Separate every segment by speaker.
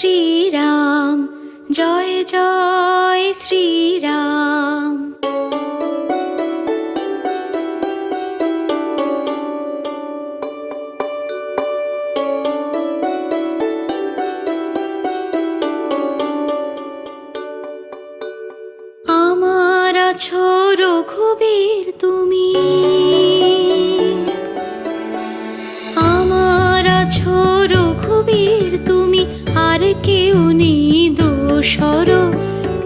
Speaker 1: শ্রীরাম জয় জয় শ্রীরাম। আমার আছো রঘুবীর তুমি দোসর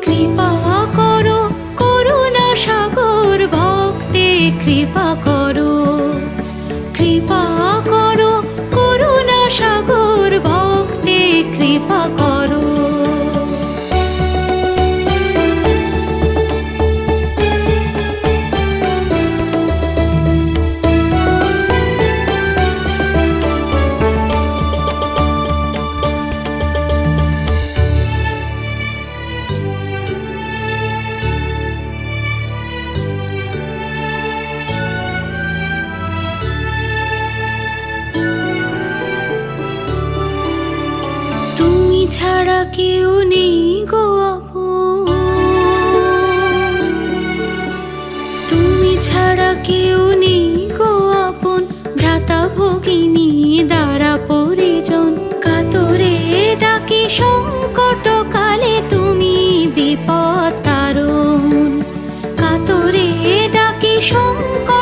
Speaker 1: কৃপা করো করুণা সাগর ভক্তে কৃপা ছাড়া কেউ নেই গো তুমি ছাড়া কেউ নেই গো আপন। ভ্রাতা ভগিনী, দ্বারা পরিজন। কাতরে ডাকি সংকট কালে তুমি বিপদ তারণ। কাতরে ডাকি সংকট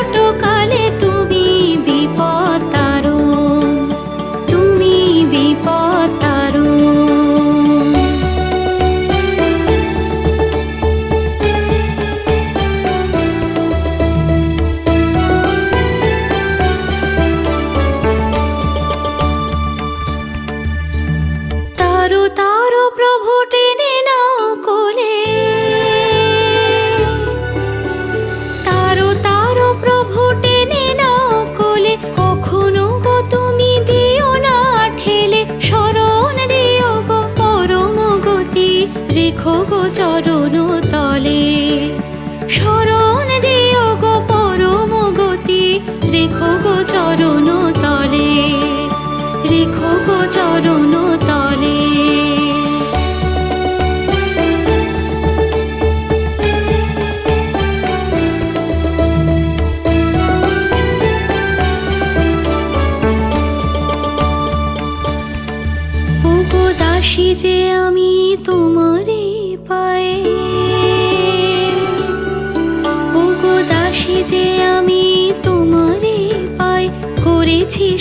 Speaker 1: রেখো গো চরণ তলে। শরণ দিও গো পরম গতি। রেখো গো চরণ তলে। রেখো গো চরণ তলে। দাসী যে আমি